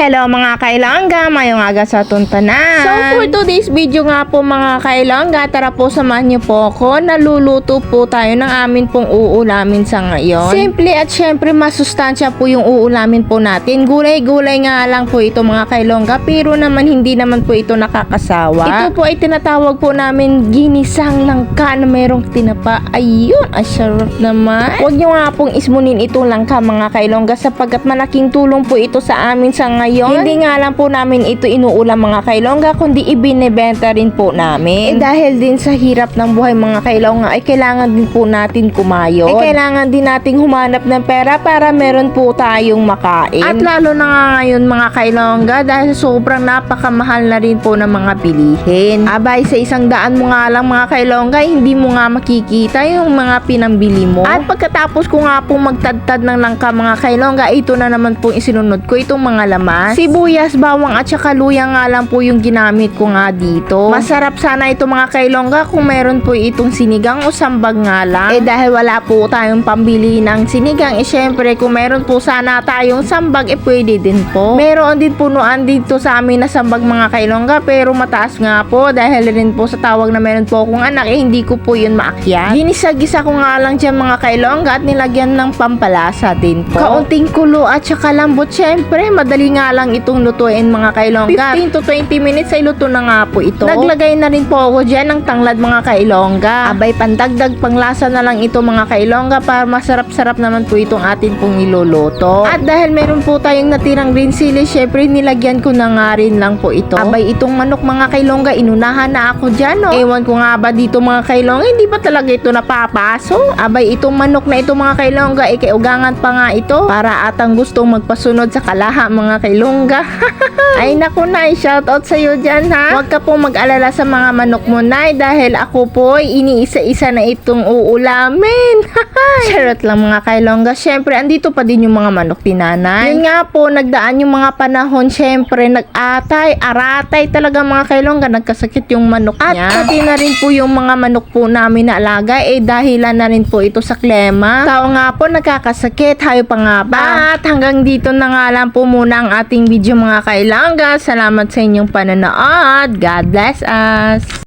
Hello mga kailangga, mayong aga sa tuntanan. So for today's video nga po mga kailangga, tara po samahan niyo po ako. Naluluto po tayo ng amin pong uulamin sa ngayon. Simple at syempre masustansya po yung uulamin po natin. Gulay-gulay nga lang po ito mga kailongga, pero naman hindi naman po ito nakakasawa. Ito po ay tinatawag po namin ginisang langka na merong tinapa. Ayun, asyarap naman. Huwag niyo nga pong ismunin itong langka mga kailongga sapagkat malaking tulong po ito sa amin sa ngayon. Hindi nga lang po namin ito inuulam mga kailongga kundi ibinebenta rin po namin. Eh dahil din sa hirap ng buhay mga kailongga ay kailangan din po natin kumayo. Eh kailangan din nating humanap ng pera para meron po tayong makain. At lalo na nga ngayon mga kailongga dahil sobrang napakamahal na rin po ng mga bilihin. Abay sa isang daan mo nga lang mga kailongga eh, hindi mo nga makikita yung mga pinambili mo. At pagkatapos ko nga po magtadtad ng langka mga kailongga ito na naman po isinunod ko itong mga laman. Sibuyas, bawang at saka luya nga lang po yung ginamit ko nga dito. Masarap sana ito mga kailongga kung meron po itong sinigang o sambag nga lang. Eh dahil wala po tayong pambili ng sinigang, eh syempre kung meron po sana tayong sambag, eh pwede din po. Meron din punuan dito sa amin na sambag mga kailongga pero mataas nga po dahil rin po sa tawag na meron po akong anak, eh hindi ko po yun maakyat. Ginisagisa ko nga lang dyan mga kailongga at nilagyan ng pampalasa din po. Kaunting kulo at saka lambot, syempre madali nga lang itong lutuin mga kailongga. 15 to 20 minutes ay luto na nga po ito. Naglagay na rin po ako dyan ng tanglad mga kailongga. Abay, pandagdag panglasa na lang ito mga kailongga para masarap-sarap naman po itong atin pong niluluto. At dahil meron po tayong natirang green chili, syempre nilagyan ko na nga rin lang po ito. Abay, itong manok mga kailongga, inunahan na ako dyan. No? Ewan ko nga ba dito mga kailongga, hindi ba talaga ito napapaso? Abay, itong manok na ito mga kailongga, ikiugangan pa nga ito para atang gustong magpasunod sa kalaha mga kailongga. Ay naku na, shoutout sa iyo dyan ha. Huwag ka pong mag-alala sa mga manok mo nay dahil ako po ay iniisa-isa na itong uulamin. Charot lang mga kailongga. Syempre, andito pa din yung mga manok ni nanay. Yun nga po, nagdaan yung mga panahon. Syempre, nag-atay, aratay talaga mga kailongga. Nagkasakit yung manok niya. At pati na rin po yung mga manok po namin na alaga. Eh, dahilan na rin po ito sa klema. Tao nga po, nagkakasakit. Hayo pa nga ba? At hanggang dito na nga lang po muna ang ating video mga kailangga. Salamat sa inyong panonood. God bless us.